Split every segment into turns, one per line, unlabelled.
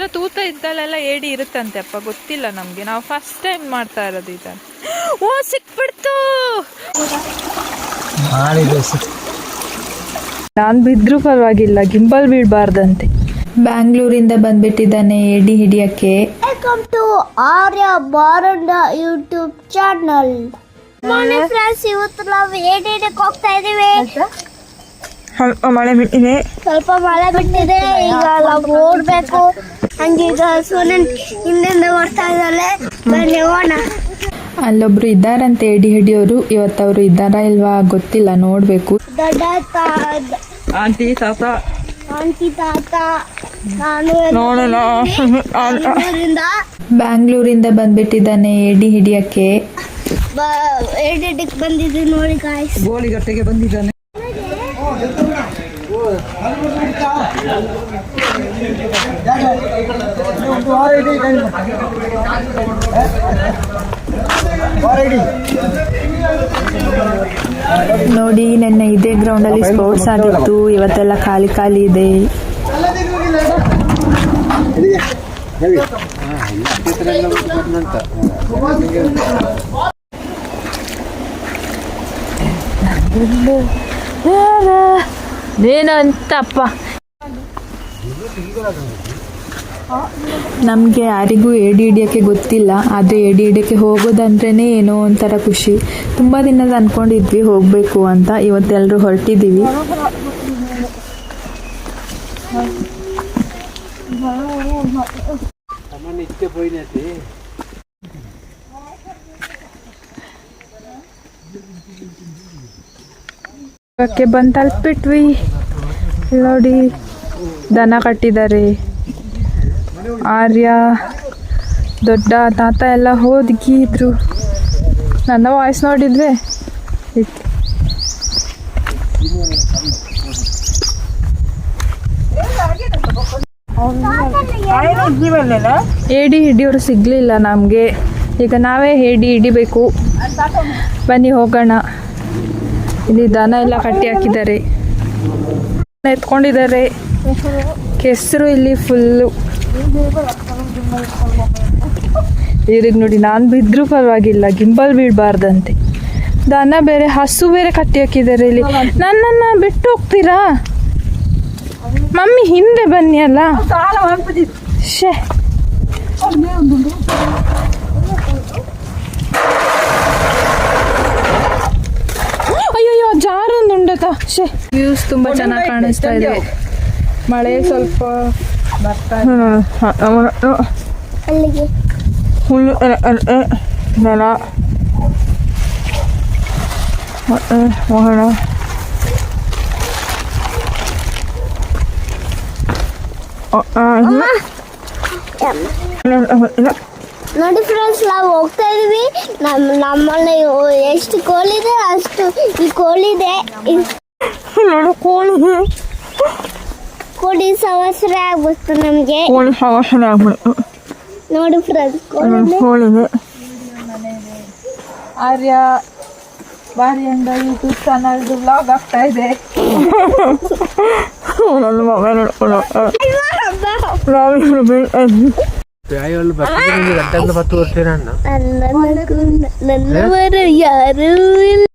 ಥರ ತೂತ ಇದ್ದಲ್ಲೆಲ್ಲ ಏಡಿ ಇರುತ್ತಂತೆ ಅಪ್ಪ ಗೊತ್ತಿಲ್ಲ ನಮಗೆ. ನಾವು ಫಸ್ಟ್ ಟೈಮ್ ಮಾಡ್ತಾ ಇರೋದು ಇದನ್ನ ಓ ಸಿಕ್ಬಿಡ್ತು! ನಾನು ಬಿದ್ದರೂ ಪರವಾಗಿಲ್ಲ ಗಿಂಬಲ್ ಬೀಳಬಾರ್ದಂತೆ. ಬ್ಯಾಂಗ್ಳೂರಿಂದ ಬಂದ್ಬಿಟ್ಟಿದ್ದಾನೆ ಏಡಿ ಹಿಡಿಯಕ್ಕೆ.
Welcome to Arya ಬಾರಂಡ YouTube channel ಮನೆ ಫ್ರೆಂಡ್ಸ್ ಇವತ್ತು ನಾವು ಏನೇನಕ್ಕೆ ಹೋಗ್ತಾ ಇದೀವಿ
ಮಳೆ ಬಿಟ್ಟಿದೆ.
ಸ್ವಲ್ಪ ಮಳೆ ಬಿಟ್ಟಿದೆ ಈಗ ನಾವು ಓಡ್ಬೇಕು ಹಂಗೆ ಈಗ ಸೋನನ್ ಹಿಂದಿಂದ ಬರ್ತಾ ಇದ್ದಾಳೆ. ಬನ್ನಿ ಹೋಗೋಣ.
ಅಲ್ಲೊಬ್ರು ಇದ್ದಾರಂತೆ ಎಡಿ ಹಿಡಿಯೋರು. ಇವತ್ತವ್ರು ಇದ್ದಾರಾ ಇಲ್ವಾ ಗೊತ್ತಿಲ್ಲ ನೋಡ್ಬೇಕು.
ದೊಡ್ಡ ತಾ-
ಆಂಟಿ ತಾತ.
ಆಂಟಿ ತಾತ. ನಾನು
ನೋಡೋಣ
ಊರಿಂದ
ಬ್ಯಾಂಗ್ಳೂರಿಂದ ಬಂದ್ಬಿಟ್ಟಿದ್ದಾನೆ ಎಡಿ ಹಿಡಿಯಕ್ಕೆ.
ಹಿಡಿಕೆ ಬಂದಿದ್ದೆ ನೋಡಿ ಗಾಯ್ಸ್
ಗೋಳಿಗಟ್ಟೆಗೆ ಬಂದಿದ್ದಾನೆ.
ನೋಡಿ ನೆನ್ನೆ ಇದೇ ಗ್ರೌಂಡಲ್ಲಿ ಸ್ಪೋರ್ಟ್ಸ್ ಆಗಿತ್ತು. ಇವತ್ತೆಲ್ಲ ಖಾಲಿ ಖಾಲಿ ಇದೆ. ಏನಂತಪ್ಪ? ನಮಗೆ ಯಾರಿಗೂ ಎಡಿ ಹಿಡಿಯೋಕ್ಕೆ ಗೊತ್ತಿಲ್ಲ. ಆದರೆ ಎಡಿ ಹಿಡಿಯೋಕ್ಕೆ ಹೋಗೋದಂದ್ರೇ ಏನೋ ಒಂಥರ ಖುಷಿ. ತುಂಬ ದಿನದ ಅಂದ್ಕೊಂಡಿದ್ವಿ ಹೋಗಬೇಕು ಅಂತ. ಇವತ್ತೆಲ್ಲರೂ ಹೊರಟಿದ್ದೀವಿ. ಕ್ಕೆ ಬಂದು ತಲುಪಿಟ್ವಿ ನೋಡಿ, ದನ ಕಟ್ಟಿದ್ದಾರೆ. ಆರ್ಯ, ದೊಡ್ಡ ತಾತ ಎಲ್ಲ ಹೋದ್ಗಿದ್ರು ನನ್ನ ವಾಯ್ಸ್ ನೋಡಿದ್ರೆ ಹೇಡಿ ಏಡಿ ಹಿಡಿಯೋರು ಸಿಗ್ಲಿಲ್ಲ ನಮಗೆ. ಈಗ ನಾವೇ ಹೇಡಿ ಹಿಡಿಬೇಕು. ಬನ್ನಿ ಹೋಗೋಣ. ಇಲ್ಲಿ ದನ ಎಲ್ಲ ಕಟ್ಟಿ ಹಾಕಿದ್ದಾರೆ. ಎತ್ಕೊಂಡಿದ್ದಾರೆ. ಕೆಸರು ಇಲ್ಲಿ ಫುಲ್ಲು ಇವ್ರಿಗೆ ನೋಡಿ ನಾನು ಬಿದ್ದರೂ ಪರವಾಗಿಲ್ಲ ಗಿಂಬಲ್ ಬೀಳಬಾರ್ದಂತೆ. ದನ ಬೇರೆ ಹಸು ಬೇರೆ ಕಟ್ಟಿ ಹಾಕಿದ್ದಾರೆ ಇಲ್ಲಿ. ನನ್ನನ್ನು ಬಿಟ್ಟು ಹೋಗ್ತೀರಾ? ಮಮ್ಮಿ ಹಿಂದೆ ಬನ್ನಿ ಅಲ್ಲ. ಶೇ ವ್ಯೂಸ್ ತುಂಬಾ ಚೆನ್ನಾಗಿ ಕಾಣಿಸ್ತಾ ಇದೆ. ಮಳೆ ಸ್ವಲ್ಪ ಬರ್ತಾ
ಅಲ್ಲಿಗೆ.
ಹುಲ್ಲು ನೆಲ. ವಾಹನ.
ನೋಡಿ ಫ್ರೆಂಡ್ಸ್ ನಾವು ಹೋಗ್ತಾ ಇದೀವಿ. ನಮ್ಮ ನಮ್ಮಲ್ಲಿ ಎಷ್ಟು ಕೋಲಿದೆ ಅಷ್ಟು ಈ ಕೋಳಿದೆ ಈ
ನೋಡು ಕೋಳಿ
ಕೋಳಿ ಸಂವತ್ಸರ ಆಗ್ಬಿಡ್ತು ನಮಗೆ
ಕೋಳಿ ಅವಶ್ಯ ಆಗ್ಬಿಡು
ನೋಡಿ ಫ್ರೆಂಡ್ಸ್ ಕೋಳಿ
ಕೋಳಿಗೆ ಆರ್ಯ ಬಾರಿ ಅಂಡ ಯೂಟ್ಯೂಬ್ ಚಾನಲ್ದು ಬ್ಲಾಗ್ ಆಗ್ತಾ ಇದೆ ನನ್ನ ಮೊಬೈಲ್ ನೋಡ್ಕೊಳ್ಳೋ
ಯಾಯೊಳ್ಳು ಬರ್ತಿದ್ದೀನಿ ಗಂಟೆಲ್ಲ ಹತ್ತು ವರ್ಷ ಅಣ್ಣ
ನನ್ನವರು ಯಾರು ಇಲ್ಲ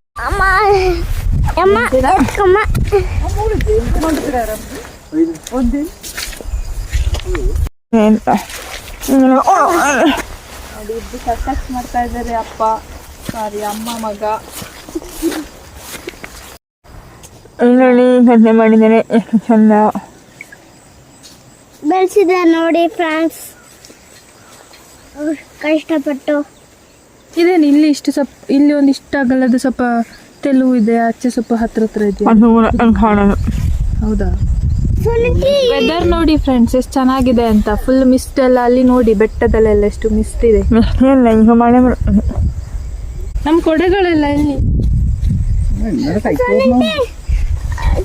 ಇದ್ದು ಸರ್ಕಸ್ ಮಾಡ್ತಾ ಇದ್ದಾರೆ ಅಪ್ಪ ಸಾರಿ ಅಮ್ಮ ಮಗ ಇಲ್ಲಿ ಗದ್ದೆ ಮಾಡಿದರೆ ಎಷ್ಟು ಚಂದ.
ಬೆಳೆಸಿದ ನೋಡಿ ಫ್ರೆಂಡ್ಸ್ ಕಷ್ಟಪಟ್ಟು.
ಇದೇನು ಇಲ್ಲಿ ಇಷ್ಟು ಸ್ವಲ್ಪ ಇಲ್ಲಿ ಒಂದು ಇಷ್ಟ ಆಗಲ್ಲದ ಸ್ವಲ್ಪ ತೆಲುಗು ಇದೆ ಆಚೆ ಸ್ವಲ್ಪ ಹತ್ರ ಹತ್ರ ಇದೆ. ಹೌದಾ? ವೆದರ್ ನೋಡಿ ಫ್ರೆಂಡ್ಸ್ ಎಷ್ಟು ಚೆನ್ನಾಗಿದೆ ಅಂತ. ಫುಲ್ ಮಿಸ್ಟ್ ಎಲ್ಲ ಅಲ್ಲಿ ನೋಡಿ ಬೆಟ್ಟದಲ್ಲೆಲ್ಲ ಎಷ್ಟು ಮಿಸ್ಟ್ ಇದೆ. ನಮ್ಮ ಕೊಡೆಗಳೆಲ್ಲ ಇಲ್ಲಿ.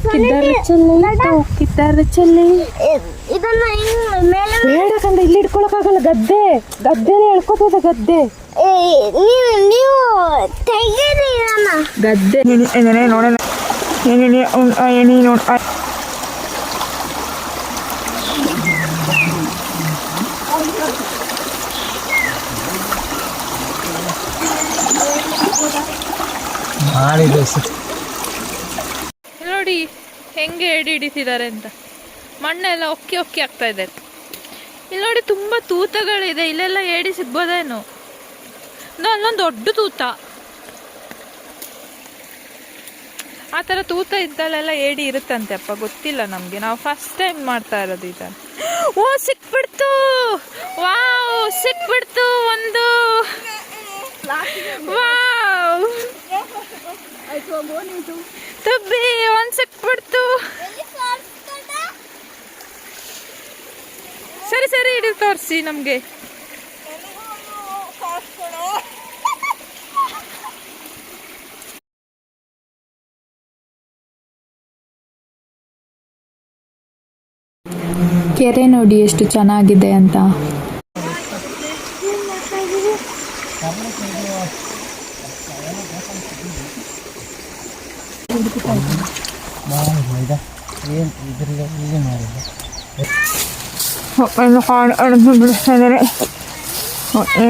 ಚೆಲ್ಲಿ ಕಿದ್ದಾರ ಚೆಲ್ಲಿ.
ಇದನ್ನ ಹಿಂಗ್ ಮೇಲೆ
ಬೇಡ ಕಂದ ಇಲ್ಲಿ ಇಟ್ಕೊಳಕ್ಕಾಗಲ್ಲ ಗದ್ದೆ. ಗದ್ದೆನೇ ಎಳ್ಕೊತದ ಗದ್ದೆ.
ನೀವು
ಗದ್ದೆ ನೋಡೋಣ
ನೋಡು
ನೋಡಿ ಹೆಂಗೆ ಎಡಿ ಹಿಡಿತಿದ್ದಾರೆ ಅಂತ. ಮಣ್ಣೆಲ್ಲ ಒಕ್ಕಿ ಒಕ್ಕಿ ಆಗ್ತಾ ಇದೆ. ಇಲ್ಲಿ ನೋಡಿ ತುಂಬ ತೂತಗಳಿದೆ. ಇಲ್ಲೆಲ್ಲ ಏಡಿ ಸಿಗ್ಬೋದೇನು? ಅಲ್ಲೊಂದು ದೊಡ್ಡ ತೂತ. ಆ ಥರ ತೂತ ಇದ್ದಲ್ಲೆಲ್ಲ ಏಡಿ ಇರುತ್ತಂತೆ ಅಪ್ಪ, ಗೊತ್ತಿಲ್ಲ ನಮಗೆ. ನಾವು ಫಸ್ಟ್ ಟೈಮ್ ಮಾಡ್ತಾ ಇರೋದು ಇದನ್ನು ಓ, ಸಿಕ್ಬಿಡ್ತು! ವಾವ್, ಸಿಕ್ಬಿಡ್ತು ಒಂದು. ವಾವ್. ತುಬ್ಬಿ, ಒಂದು ಸಿಕ್ಬಿಡ್ತು. ಸರಿ ಸರಿ, ಹಿಡಿದು ತೋರಿಸಿ ನಮಗೆ. ಕೆರೆ ನೋಡಿ ಎಷ್ಟು ಚೆನ್ನಾಗಿದೆ ಅಂತ.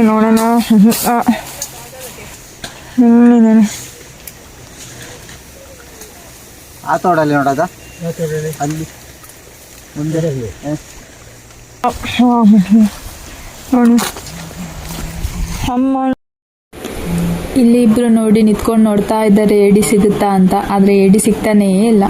ನೋಡೋಣ
ಆ ತೋಡಲ್ಲಿ ನೋಡೋದ? ಅಲ್ಲಿ. ಮುಂದೆ. ಹ?
ನೋಡಿ. ಅಮ್ಮ ಇಲ್ಲಿ ಇಬ್ರು ನೋಡಿ ನಿಂತ್ಕೊಂಡು ನೋಡ್ತಾ ಇದ್ದಾರೆ ಏಡಿ ಸಿಗುತ್ತಾ ಅಂತ. ಆದ್ರೆ ಏಡಿ ಸಿಗ್ತಾನೇ ಇಲ್ಲ.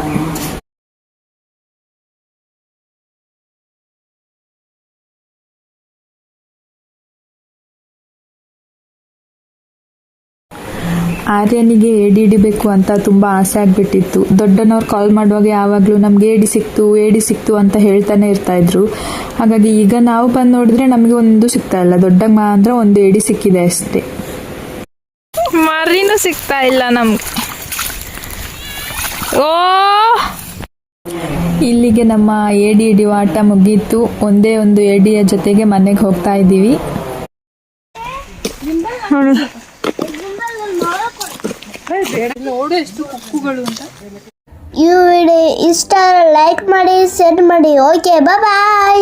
ಆರ್ಯನಿಗೆ ಏಡಿ ಹಿಡಿಬೇಕು ಅಂತ ತುಂಬ ಆಸೆ ಆಗ್ಬಿಟ್ಟಿತ್ತು. ದೊಡ್ಡನವ್ರು ಕಾಲ್ ಮಾಡುವಾಗ ಯಾವಾಗಲೂ ನಮ್ಗೆ ಏಡಿ ಸಿಕ್ತು ಏಡಿ ಸಿಕ್ತು ಅಂತ ಹೇಳ್ತಾನೆ ಇರ್ತಾ ಇದ್ರು. ಹಾಗಾಗಿ ಈಗ ನಾವು ಬಂದು ನೋಡಿದ್ರೆ ನಮಗೆ ಒಂದು ಸಿಗ್ತಾ ಇಲ್ಲ. ದೊಡ್ಡ ಮಾತ್ರ ಒಂದು ಏಡಿ ಸಿಕ್ಕಿದೆ ಅಷ್ಟೇ. ಮರಿನೂ ಸಿಗ್ತಾ ಇಲ್ಲ ನಮ್ಗೆ. ಓ! ಇಲ್ಲಿಗೆ ನಮ್ಮ ಏಡಿ ಹಿಡಿಯುವ ಆಟ ಮುಗೀತು. ಒಂದೇ ಒಂದು ಏಡಿಯ ಜೊತೆಗೆ ಮನೆಗೆ ಹೋಗ್ತಾ ಇದ್ದೀವಿ. ನೋಡು ಎಷ್ಟು ಕುಕ್ಕುಗಳು ಅಂತ
ಈ ವಿಡಿಯೋ ಇಷ್ಟ ಲೈಕ್ ಮಾಡಿ ಶೇರ್ ಮಾಡಿ. Okay bye